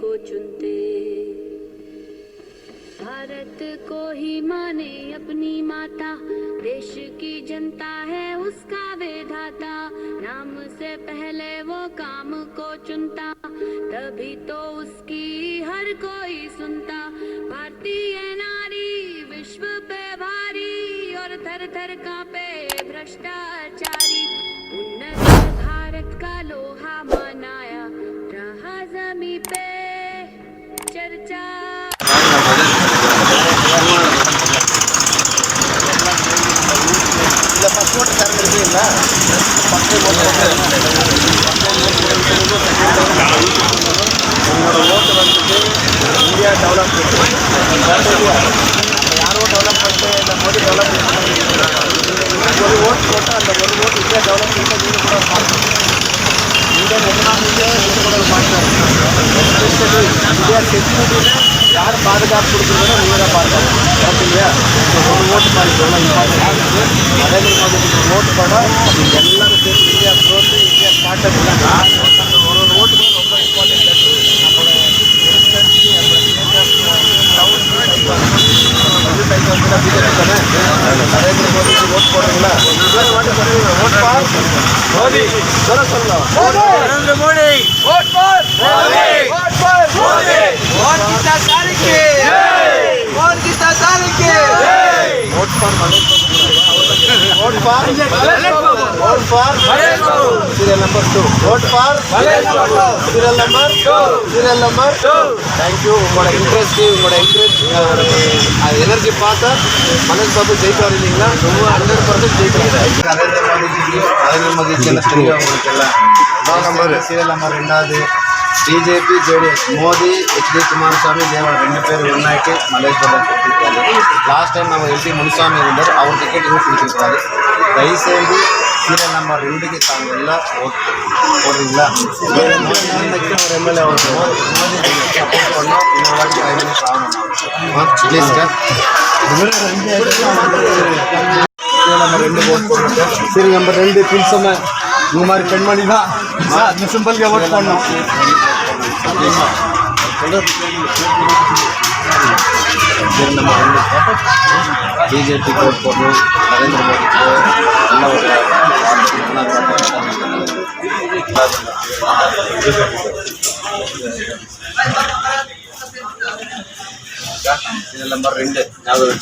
को चुनते। भारत को ही माने अपनी माता। देश की जनता है उसका विधाता। नाम से पहले वो काम को चुनता। तभी तो उसकी हर कोई सुनता। भारतीय नारी विश्व पे भारी और थर थर कांपे। போட்டு தரங்கிறது இல்லை பத்து உங்களோட ஓட்டு வந்துட்டு இந்தியா டெவலப் யாரோ டெவலப் பண்ணிட்டு இந்த மொழி டெவலப் ஒரு ஓட்டு போட்டால் அந்த ஒரு ஓட்டு இந்தியா டெவலப் பண்ணிட்டு நீங்கள் கூட பார்க்கணும் இந்தியா எக்கனாமிக்கே நீங்கள் கூட பார்க்கலாம் இந்தியா செக்யூரிட்டியில் யார் பாதுகாப்பு கொடுக்குறதோ நீங்கள் தான் பார்க்கணும் ஓகேங்களா ஒரு ஓட்டு பாருங்க எவ்வளோ இம்பார்ட்டன்ட் இருக்குது? நரேந்திர மாதிரி ஓட்டு போனால் எல்லாரும் சேர்த்து India growth India start up ஒரு நரேந்திர மோடிக்கு ஓட் போடுறீங்களா மோடி சொல்ல சொல்லலாம் Narendra Modi vote for Modi vote for Modi vote for Modi for serial number two vote for serial number serial number thank you உங்களோட இன்ட்ரெஸ்ட் உங்களோட இன்ட்ரெஸ்ட் அது energy பார்த்தா மனோஜ் பாபு ஜெயிப்பார் இல்லைங்களா ரொம்ப ஹண்ட்ரட் பர்சன்ட் ஜெயிக்கிறார் நரேந்திர மோடிஜிக்கு நரேந்திர மோடிஜி எல்லாம் தெரியும் அவங்களுக்கு எல்லாம் நம்பர் சீரியல் நம்பர் ரெண்டாவது BJP JDS Modi HD Kumaraswamy దేవా రెండు పేరు ఉన్నాయికి మల్లేశ్వరం లాస్ట్ టైం నమ్మ ఎంపీ మునిస్వామి ఉండారు అవును టికెట్ కూడా తీసుకుంటారు దయచేసి கொடுத்துருக்காரு தயவுசெய்து சீரியல் நம்பர் ரெண்டுக்கு தாங்க எல்லாம் ஓட்டு போடுறீங்களா ஒரு எம்எல்ஏ அவர் சப்போர்ட் பண்ணோம் இன்னொரு வாட்டி ஃபைவ் மினிட்ஸ் ஆகணும் ப்ளீஸ் சார் சீரியல் நம்பர் ரெண்டு ஓட் போடுறோம் சீரியல் நம்பர் ரெண்டு பின்சம இந்த மாதிரி பெண்மணி தான் அந்த சிம்பிளுக்கு ஓட் பண்ணோம் பேர் நம்ம பிஜேபி ஓட் போடுறோம் நரேந்திர மோடிக்கு நல்ல ஒரு இது நம்பர் ரெண்டு ஞாபகம்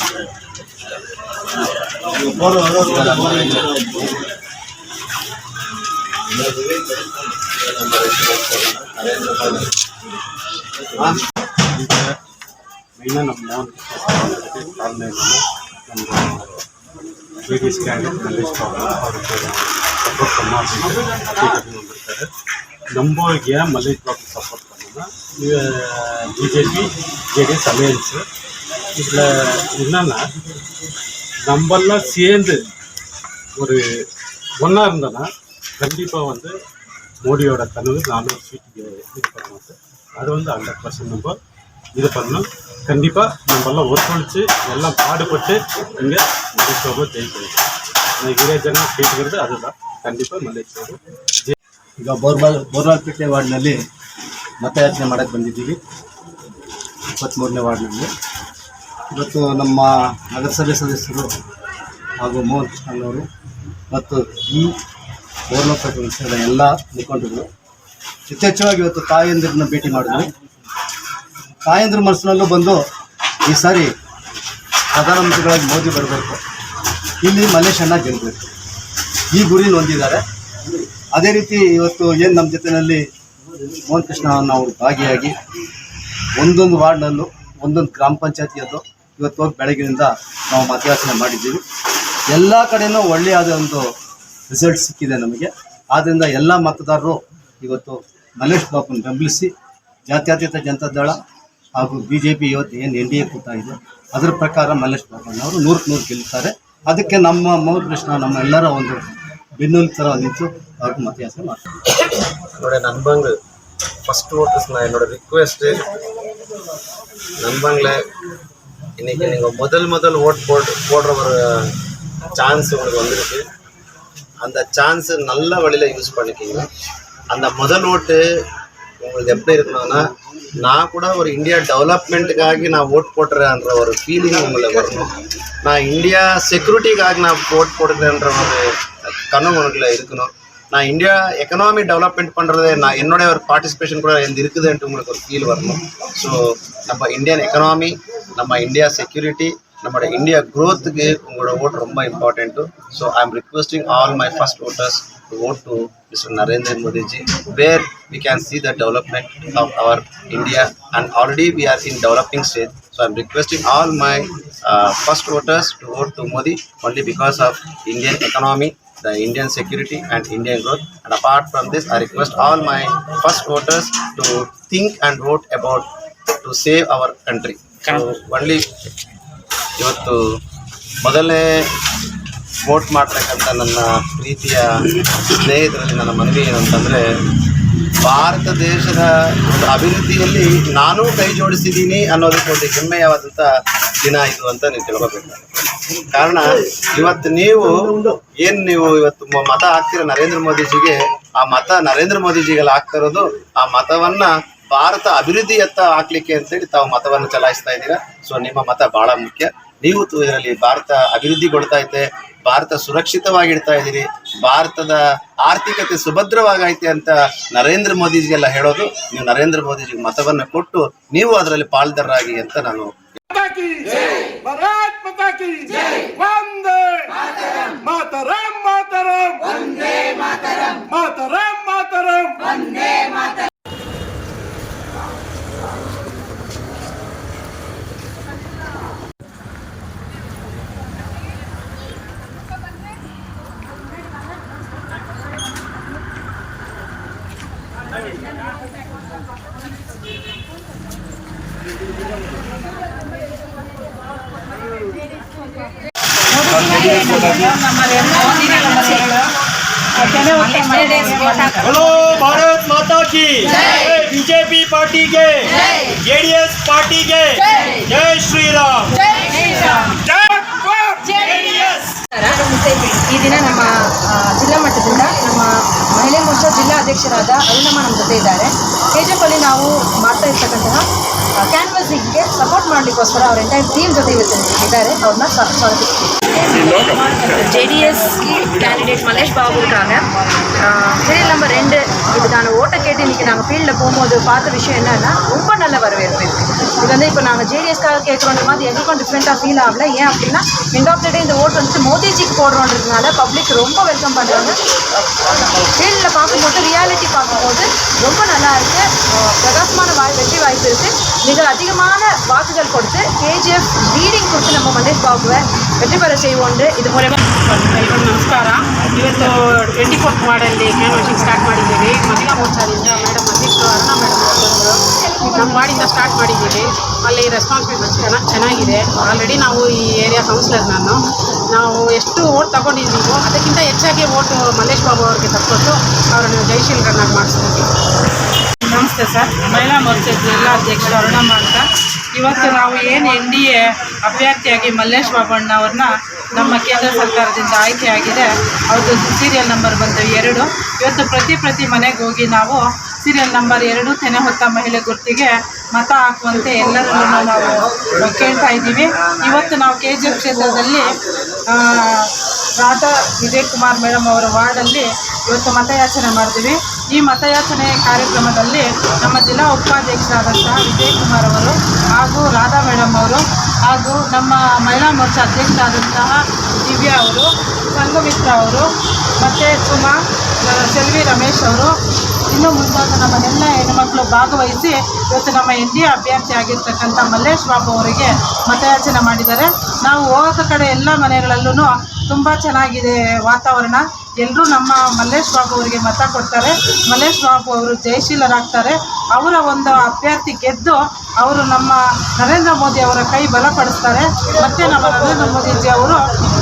நரேந்திர மோடி மெயினாக நம்ம மோகன் கிருஷ்ணன் காரணம் என்னென்னா நம்ம டிடி ஸ்கேனுக்கு அவருக்கு சப்போர்ட் பண்ணோம் அப்படின்னு வந்திருக்காரு நம்ம ஏன் மல்லேஷ் பாபுக்கு சப்போர்ட் பண்ணோம்னா பிஜேபி ஜேடிஎஸ் அலையன்ஸு இதில் என்னென்னா நம்மெல்லாம் சேர்ந்து ஒரு ஒன்றா இருந்தோன்னா கண்டிப்பாக வந்து மோடியோட கனவு நானூறு சீட்டுக்கு இது பண்ணுவோம் அது வந்து ஹண்ட்ரட் பர்சன்ட் நம்ம இது பண்ணணும். கண்டிப்பாக நம்மெல்லாம் ஒத்துழைச்சு எல்லாம் பாடுபட்டு இங்கே மல்லேஷ் பாபு ஜெயிக்கணும் நான் ಹಿರಿಯ ಜನ ಕೇಳ್ತಿರೋದು அதுதான் கண்டிப்பாக ಮಲ್ಲೇಶ್ ಬಾಬು ಈಗ ಬೋರ್ಬಾಲ್ ಬೋರ್ಬಾಲ್ಪೇಟೆ ವಾರ್ಡ್ನಲ್ಲಿ ಮತಯಾಚನೆ ಮಾಡೋಕ್ಕೆ ಬಂದಿದ್ದೀವಿ ಇಪ್ಪತ್ತ್ಮೂರನೇ ವಾರ್ಡ್ನಲ್ಲಿ ಇವತ್ತು ನಮ್ಮ ನಗರಸಭೆ ಸದಸ್ಯರು ಹಾಗೂ ಮೋಹನ್ ಕೃಷ್ಣನವರು ಮತ್ತು ಈ ಬೋರ್ಬಾಲ್ಪೇಟೆ ವಿಷಯದ ಎಲ್ಲ ಮುಖಂಡರು ಯಥೇಚ್ಛವಾಗಿ ಇವತ್ತು ತಾಯಂದಿರನ್ನ ಭೇಟಿ ಮಾಡಿದ್ವಿ ತಾಯಂದ್ರ ಮನಸ್ಸಿನಲ್ಲೂ ಬಂದು ಈ ಸಾರಿ ಪ್ರಧಾನಮಂತ್ರಿಗಳಾಗಿ ಮೋದಿ ಬರಬೇಕು. ಇಲ್ಲಿ ಮಲ್ಲೇಶಣ್ಣ ಗೆಲ್ಲಬೇಕು ಈ ಗುರಿನ ಹೊಂದಿದ್ದಾರೆ ಅದೇ ರೀತಿ ಇವತ್ತು ಏನು ನಮ್ಮ ಜೊತೆಯಲ್ಲಿ ಮೋಹನ್ ಕೃಷ್ಣ ಅವರು ಭಾಗಿಯಾಗಿ ಒಂದೊಂದು ವಾರ್ಡ್ನಲ್ಲೂ, ಒಂದೊಂದು ಗ್ರಾಮ ಪಂಚಾಯತಿಯದ್ದು ಇವತ್ತು ಹೋಗಿ ಬೆಳಗಿನಿಂದ ನಾವು ಮತಯಾಚನೆ ಮಾಡಿದ್ದೀವಿ. ಎಲ್ಲ ಕಡೆಯೂ ಒಳ್ಳೆಯದ ಒಂದು ರಿಸಲ್ಟ್ ಸಿಕ್ಕಿದೆ ನಮಗೆ. ಆದ್ದರಿಂದ ಎಲ್ಲ ಮತದಾರರು ಇವತ್ತು ಮಲ್ಲೇಶ್ ಬಾಬುನ ಬೆಂಬಲಿಸಿ ಜಾತ್ಯತೀತ ಜನತಾದಳ ಹಾಗೂ ಬಿ ಜೆ ಪಿ ಇವತ್ತು ಏನು ಎನ್ ಡಿ ಎ ಕೂಟ ಇದೆ ಅದರ ಪ್ರಕಾರ ಮಲ್ಲೇಶ್ ಬಾಬಣ್ಣವರು ನೂರಕ್ಕೆ ನೂರು ಗೆಲ್ತಾರೆ ಅದಕ್ಕೆ ನಮ್ಮ ಮೋಹನ್ ಕೃಷ್ಣ ನಮ್ಮ ಎಲ್ಲರ ಒಂದು ಬೆನ್ನುಲ್ ಥರ ನಿಂತು ಹಾಗೂ ಮತಯಾಚನೆ ಮಾಡ್ತಾರೆ என்னோட நண்பங்க ஃபர்ஸ்ட் ஓட்டர்ஸ் நான் என்னோட ரிக்வெஸ்ட் நண்பங்களே இன்னைக்கு நீங்கள் முதல் முதல் ஓட் போட்டு போடுற ஒரு சான்ஸ் உங்களுக்கு வந்திருக்கு அந்த சான்ஸு நல்ல வழியில் யூஸ் பண்ணிக்கிங்க அந்த முதல் ஓட்டு உங்களுக்கு எப்படி இருக்கணும்னா நான் கூட ஒரு இந்தியா டெவலப்மெண்ட்டுக்காக நான் ஓட் போட்டுறேன்ற ஒரு ஃபீலிங் உங்களுக்கு வரணும். நான் இந்தியா செக்யூரிட்டிக்காக நான் ஓட் போடுறேன்ற ஒரு கண்ணம் உனக்குள்ள இருக்கணும். நான் இந்தியா எக்கனாமி டெவலப்மெண்ட் பண்ணுறது நான் என்னுடைய ஒரு பார்ட்டிசிபேஷன் கூட எந்த இருக்குதுன்ட்டு உங்களுக்கு ஒரு ஃபீல் வரணும். ஸோ நம்ம இந்தியன் எக்கனாமி நம்ம இந்தியா செக்யூரிட்டி நம்மளோட இந்தியா க்ரோத்துக்கு உங்களோட ஓட் ரொம்ப important so I am requesting all my first voters to vote to Mr. Narendra Modi ji, where we can see the development of our India and already we are in developing stage. So I'm requesting all my uh, first voters to vote to Modi only because of Indian economy, the Indian security and Indian growth. And apart from this, I request all my first voters to think and vote about to save our country. So only ಇವತ್ತು ಮೊದಲನೇ vote ಮಾಡ್ತಕ್ಕಂಥ ನನ್ನ ಪ್ರೀತಿಯ ಸ್ನೇಹಿತರಲ್ಲಿ ನನ್ನ ಮನವಿ ಏನಂತಂದರೆ ಭಾರತ ದೇಶದ ಒಂದು ಅಭಿವೃದ್ಧಿಯಲ್ಲಿ ನಾನೂ ಕೈ ಜೋಡಿಸಿದ್ದೀನಿ ಅನ್ನೋದಕ್ಕೆ ಒಂದು ಹೆಮ್ಮೆಯಾದಂಥ ದಿನ ಇದು ಅಂತ ನೀವು ತಿಳ್ಕೊಬೇಕು ಕಾರಣ, ಇವತ್ತು ನೀವು ಏನು ನೀವು ಇವತ್ತು ಮತ ಹಾಕ್ತೀರ ನರೇಂದ್ರ ಮೋದಿಜಿಗೆ, ಆ ಮತ ನರೇಂದ್ರ ಮೋದಿಜಿಗೆಲ್ಲ ಹಾಕ್ತಿರೋದು ಆ ಮತವನ್ನ ಭಾರತ ಅಭಿವೃದ್ಧಿಯತ್ತ ಹಾಕ್ಲಿಕ್ಕೆ ಅಂತೇಳಿ ತಾವು ಮತವನ್ನು ಚಲಾಯಿಸ್ತಾ ಇದ್ದೀರಾ. ಸೊ ನಿಮ್ಮ ಮತ ಬಹಳ ಮುಖ್ಯ. ನೀವು ಇದರಲ್ಲಿ ಭಾರತ ಅಭಿವೃದ್ಧಿಗೊಳ್ತಾ ಇದೆ ಭಾರತ ಸುರಕ್ಷಿತವಾಗಿಡ್ತಾ ಇದ್ದೀರಿ, ಭಾರತದ ಆರ್ಥಿಕತೆ ಸುಭದ್ರವಾಗೈತೆ ಅಂತ ನರೇಂದ್ರ ಮೋದಿಜಿಗೆಲ್ಲ ಹೇಳೋದು, ನೀವು ನರೇಂದ್ರ ಮೋದಿಜಿಗೆ ಮತವನ್ನು ಕೊಟ್ಟು ನೀವು ಅದರಲ್ಲಿ ಪಾಲ್ದಾರರಾಗಿ ಅಂತ ನಾನು बोलो भारत माता की बीजेपी पार्टी के जेडीएस पार्टी के जय श्री राम ಈ ದಿನ ನಮ್ಮ ಆ, ಜಿಲ್ಲಾ ಮಟ್ಟದಿಂದ ಜಿಲ್ಲಾ ಅಧ್ಯಕ್ಷರಾದ ಅರುಣಮ್ಮ ನಮ್ಮ ಜೊತೆ ಇದ್ದಾರೆ. ಕೆ ನಾವು ಮಾಡ್ತಾ ಇರ್ತಕ್ಕಂತಹ ಕ್ಯಾನ್ವಸಿಂಗ್ಗೆ ಸಪೋರ್ಟ್ ಮಾಡಲಿಕ್ಕೋಸ್ಕರ ಅವ್ರ ಎಂಟೈರ್ ಟೀಮ್ ಜೊತೆ ಇವತ್ತು ಇದ್ದಾರೆ. ಅವ್ರನ್ನ ಸ್ವಾಗತಿಸ್ತೀವಿ. ஜேடிஎஸ் கேண்டிடேட் மலேஷ் பாபுக்காக சீரியல் நம்பர் ரெண்டு. இதுக்கான ஓட்டை கேட்டு இன்றைக்கி நாங்கள் ஃபீல்டில் போகும்போது பார்த்த விஷயம் என்னன்னா ரொம்ப நல்ல வரவேற்பு இது வந்து இப்போ நாங்கள் ஜேடிஎஸ்க்காக கேட்குறோன்ற மாதிரி எங்களுக்கும் டிஃப்ரெண்ட்டாக ஃபீல் ஆகல. ஏன் அப்படின்னா எண்ட் ஆஃப் த டே இந்த ஓட்டு வந்துட்டு மோதிஜிக்கு போடுறோன்றதுனால பப்ளிக் ரொம்ப வெல்கம் பண்ணுறாங்க ஃபீல்டில் பார்க்கும்போது ரியாலிட்டி பார்க்கும்போது ரொம்ப நல்லா இருக்குது பிரகாசமான வாய் வெற்றி வாய்ப்பு இருக்குது மிக அதிகமான வாக்குகள் கொடுத்து கேஜிஎஃப் லீடிங் கொடுத்து நம்ம மலேஷ் பாபுவை ವ್ಯಕ್ತಿಪರ ಸೇವೊಂಡೆ ಇದು ಹೊರೆ ಎಲ್ರಿಗೂ ನಮಸ್ಕಾರ. ಇವತ್ತು ಟ್ವೆಂಟಿ ಫೋರ್ತ್ ಮಾಡಲ್ಲಿ ಕ್ಯಾನ್ ಸ್ಟಾರ್ಟ್ ಮಾಡಿದ್ದೀವಿ. ಮಹಿಳಾ ಮೋರ್ಚಾದಿಂದ ಮೇಡಮ್ ಅಧ್ಯಕ್ಷರು, ಅರುಣ ಮೇಡಮ್ ನಮ್ಮ ವಾರ್ಡಿಂದ ಸ್ಟಾರ್ಟ್ ಮಾಡಿದ್ದೀವಿ. ಅಲ್ಲಿ ರೆಸ್ಪಾನ್ಸಿಬಿಲಿಟಿ ಚೆನ್ನಾಗಿ ಚೆನ್ನಾಗಿದೆ. ಆಲ್ರೆಡಿ ನಾವು ಈ ಏರಿಯಾ ಕೌನ್ಸಿಲರ್ ನಾನು. ನಾವು ಎಷ್ಟು ಓಟ್ ತಗೊಂಡಿದ್ದೀವೋ ಅದಕ್ಕಿಂತ ಹೆಚ್ಚಾಗಿ ಓಟು ಮಲ್ಲೇಶ್ ಬಾಬು ಅವ್ರಿಗೆ ತಕ್ಕೊಟ್ಟು ಅವರನ್ನು ಜಯಶೀಲರನ್ನಾಗಿ ಮಾಡಿಸ್ತೀವಿ. ನಮಸ್ತೆ ಸರ್. ಮಹಿಳಾ ಮೋರ್ಚಾ ಜಿಲ್ಲಾ ಅಧ್ಯಕ್ಷರು ಅರುಣ ಮಾಡ್ತಾ ಇವತ್ತು ನಾವು ಏನು ಎನ್ ಡಿ ಎ ಅಭ್ಯರ್ಥಿಯಾಗಿ ಮಲ್ಲೇಶ್ ಬಾಬಣ್ಣ ಅವ್ರನ್ನ ನಮ್ಮ ಕೇಂದ್ರ ಸರ್ಕಾರದಿಂದ ಆಯ್ಕೆಯಾಗಿದೆ. ಅವ್ರದ್ದು ಸೀರಿಯಲ್ ನಂಬರ್ ಬಂದು ಎರಡು. ಇವತ್ತು ಪ್ರತಿ ಪ್ರತಿ ಮನೆಗೆ ಹೋಗಿ ನಾವು ಸೀರಿಯಲ್ ನಂಬರ್ ಎರಡು, ತೆನೆ ಹೊತ್ತ ಮಹಿಳೆ ಗುರ್ತಿಗೆ ಮತ ಹಾಕುವಂತೆ ಎಲ್ಲರನ್ನು ನಾವು ಕೇಳ್ತಾ ಇದ್ದೀವಿ. ಇವತ್ತು ನಾವು ಕೆ ಜಿ ಕ್ಷೇತ್ರದಲ್ಲಿ ರಾಧಾ ವಿಜಯ್ ಕುಮಾರ್ ಮೇಡಮ್ ಅವರ ವಾರ್ಡಲ್ಲಿ ಇವತ್ತು ಮತಯಾಚನೆ ಮಾಡ್ತೀವಿ ಈ ಮತಯಾಚನೆ ಕಾರ್ಯಕ್ರಮದಲ್ಲಿ ನಮ್ಮ ಜಿಲ್ಲಾ ಉಪಾಧ್ಯಕ್ಷರಾದಂತಹ ವಿಜಯ್ ಕುಮಾರ್ ಅವರು ಹಾಗೂ ರಾಧಾ ಮೇಡಮ್ ಅವರು ಹಾಗೂ ನಮ್ಮ ಮಹಿಳಾ ಮೋರ್ಚಾ ಅಧ್ಯಕ್ಷರಾದಂತಹ ದಿವ್ಯಾ ಅವರು, ಸಂಘಮಿತ್ರ ಅವರು, ಮತ್ತು ಸುಮಾ ಸೆಲ್ವಿ ರಮೇಶ್ ಅವರು, ಇನ್ನೂ ಮುಂತಾದ ನಮ್ಮ ಎಲ್ಲ ಹೆಣ್ಣುಮಕ್ಕಳು ಭಾಗವಹಿಸಿ ಇವತ್ತು ನಮ್ಮ ಎನ್ ಡಿ ಅಭ್ಯರ್ಥಿ ಆಗಿರ್ತಕ್ಕಂಥ ಮಲ್ಲೇಶ್ ಬಾಬು ಅವರಿಗೆ ಮತಯಾಚನೆ ಮಾಡಿದ್ದಾರೆ. ನಾವು ಹೋಗೋ ಕಡೆ ಎಲ್ಲ ಮನೆಗಳಲ್ಲೂ ತುಂಬ ಚೆನ್ನಾಗಿದೆ ವಾತಾವರಣ. ಎಲ್ಲರೂ ನಮ್ಮ ಮಲ್ಲೇಶ್ ಬಾಬು ಅವರಿಗೆ ಮತ ಕೊಡ್ತಾರೆ. ಮಲ್ಲೇಶ್ ಬಾಬು ಅವರು ಜಯಶೀಲರಾಗ್ತಾರೆ. ಅವರ ಒಂದು ಅಭ್ಯರ್ಥಿ ಗೆದ್ದು ಅವರು ನಮ್ಮ ನರೇಂದ್ರ ಮೋದಿ ಅವರ ಕೈ ಬಲಪಡಿಸ್ತಾರೆ. ಮತ್ತು ನಮ್ಮ ನರೇಂದ್ರ ಮೋದಿಜಿ ಅವರು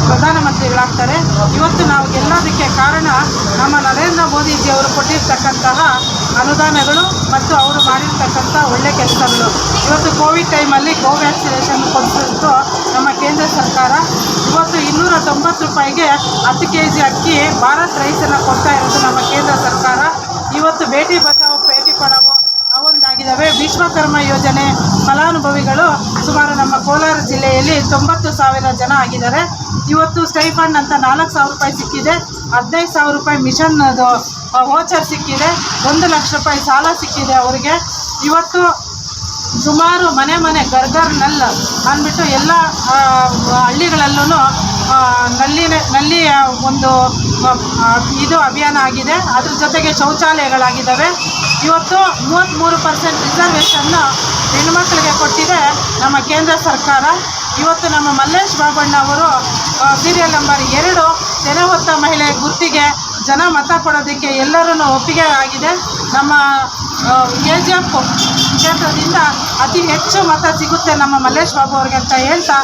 ಪ್ರಧಾನಮಂತ್ರಿಗಳಾಗ್ತಾರೆ. ಇವತ್ತು ನಾವು ಗೆಲ್ಲೋದಕ್ಕೆ ಕಾರಣ ನಮ್ಮ ನರೇಂದ್ರ ಮೋದಿಜಿ ಅವರು ಕೊಟ್ಟಿರ್ತಕ್ಕಂತಹ ಅನುದಾನಗಳು ಮತ್ತು ಅವರು ಮಾಡಿರ್ತಕ್ಕಂಥ ಒಳ್ಳೆ ಕೆಲಸಗಳು. ಇವತ್ತು ಕೋವಿಡ್ ಟೈಮಲ್ಲಿ ಕೋವ್ಯಾಕ್ಸಿನೇಷನ್ ಕೊಡಿಸಿದ್ದು ನಮ್ಮ ಕೇಂದ್ರ ಸರ್ಕಾರ. ಇವತ್ತು ಇನ್ನೂರ ತೊಂಬತ್ತು ರೂಪಾಯಿಗೆ ಹತ್ತು ಕೆ ಜಿ ಅಕ್ಕಿ ಭಾರತ್ ರೈಸನ್ನು ಕೊಡ್ತಾ ಇರೋದು ನಮ್ಮ ಕೇಂದ್ರ ಸರ್ಕಾರ. ಇವತ್ತು ಬೇಟಿ ಬಚಾವೋ ಭೇಟಿ ಪಡಾವೋ ಆಗಿದ್ದಾವೆ ವಿಶ್ವಕರ್ಮ ಯೋಜನೆ ಫಲಾನುಭವಿಗಳು ಸುಮಾರು ನಮ್ಮ ಕೋಲಾರ ಜಿಲ್ಲೆಯಲ್ಲಿ ತೊಂಬತ್ತು ಸಾವಿರ ಜನ ಆಗಿದ್ದಾರೆ. ಇವತ್ತು ಸ್ಟೈಫಂಡ್ ಅಂತ ನಾಲ್ಕು ಸಾವಿರ ರೂಪಾಯಿ ಸಿಕ್ಕಿದೆ. ಹದಿನೈದು ಸಾವಿರ ರೂಪಾಯಿ ಮಿಷನ್ ಅದು ವೋಚರ್ ಸಿಕ್ಕಿದೆ. ಒಂದು ಲಕ್ಷ ರೂಪಾಯಿ ಸಾಲ ಸಿಕ್ಕಿದೆ ಅವರಿಗೆ. ಇವತ್ತು ಸುಮಾರು ಮನೆ ಮನೆ ಗರ್ಗರ್ನಲ್ಲ ಅಂದ್ಬಿಟ್ಟು ಎಲ್ಲ ಹಳ್ಳಿಗಳಲ್ಲೂ ನಲ್ಲಿನ ನಲ್ಲಿಯ ಒಂದು ಇದು ಅಭಿಯಾನ ಆಗಿದೆ. ಅದ್ರ ಜೊತೆಗೆ ಶೌಚಾಲಯಗಳಾಗಿದ್ದಾವೆ. ಇವತ್ತು ಮೂವತ್ತ್ಮೂರು ಪರ್ಸೆಂಟ್ ರಿಸರ್ವೇಷನ್ನು ಹೆಣ್ಮಕ್ಳಿಗೆ ಕೊಟ್ಟಿದೆ ನಮ್ಮ ಕೇಂದ್ರ ಸರ್ಕಾರ. ಇವತ್ತು ನಮ್ಮ ಮಲ್ಲೇಶ್ ಬಾಬಣ್ಣ ಅವರು ಸೀರಿಯಲ್ ನಂಬರ್ ಎರಡು ತೆರೆ ಹೊತ್ತ ಮಹಿಳೆ ಗುರ್ತಿಗೆ ಜನ ಮತ ಕೊಡೋದಕ್ಕೆ ಎಲ್ಲರೂ ಒಪ್ಪಿಗೆ ಆಗಿದೆ. ನಮ್ಮ ಕೆ ಜಿ ಎಫ್ ಕ್ಷೇತ್ರದಿಂದ ಅತಿ ಹೆಚ್ಚು ಮತ ಸಿಗುತ್ತೆ ನಮ್ಮ ಮಲ್ಲೇಶ್ ಬಾಬು ಅವ್ರಿಗೆ ಅಂತ ಹೇಳ್ತಾ